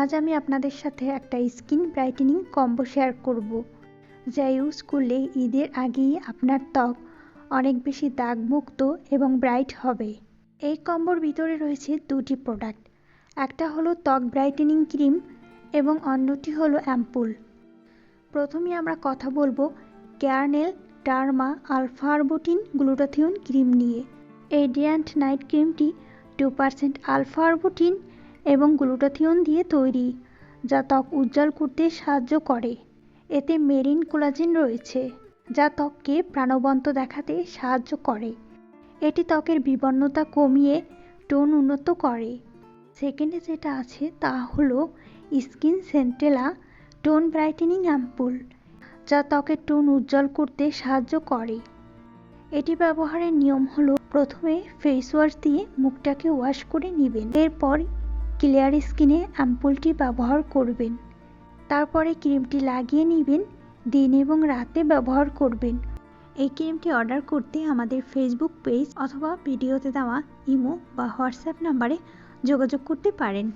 আজ আমি আপনাদের সাথে একটা স্কিন ব্রাইটেনিং কম্বো শেয়ার করব, যা ইউজ করলে ঈদের আগেই আপনার ত্বক অনেক বেশি দাগমুক্ত এবং ব্রাইট হবে। এই কম্বোর ভিতরে রয়েছে দুটি প্রোডাক্ট, একটা হলো ত্বক ব্রাইটেনিং ক্রিম এবং অন্যটি হলো অ্যাম্পুল। প্রথমে আমরা কথা বলব Carenel derma alpha arbutin glutathione cream নিয়ে। এই ডে অ্যান্ড নাইট ক্রিমটি টু পার্সেন্ট আলফা আরবুটিন এবং গ্লুটাথিয়ন দিয়ে তৈরি, যা ত্বক উজ্জ্বল করতে সাহায্য করে। এতে মেরিন কোলাজিন রয়েছে, যা ত্বককে প্রাণবন্ত দেখাতে সাহায্য করে। এটি ত্বকের বিবর্ণতা কমিয়ে টোন উন্নত করে। সেকেন্ডে যেটা আছে তা হলো skin centella tone brightening ampoule, যা ত্বকের টোন উজ্জ্বল করতে সাহায্য করে। এটি ব্যবহারের নিয়ম হলো প্রথমে ফেস ওয়াশ দিয়ে মুখটাকে ওয়াশ করে নেবেন। এরপর ক্লিয়ার স্কিনে অ্যাম্পুলটি ব্যবহার করবেন। তারপরে ক্রিমটি লাগিয়ে নেবেন, দিন এবং রাতে ব্যবহার করবেন। এই ক্রিমটি অর্ডার করতে আমাদের ফেসবুক পেজ অথবা ভিডিওতে দেওয়া ইমো বা হোয়াটসঅ্যাপ নাম্বারে যোগাযোগ করতে পারেন।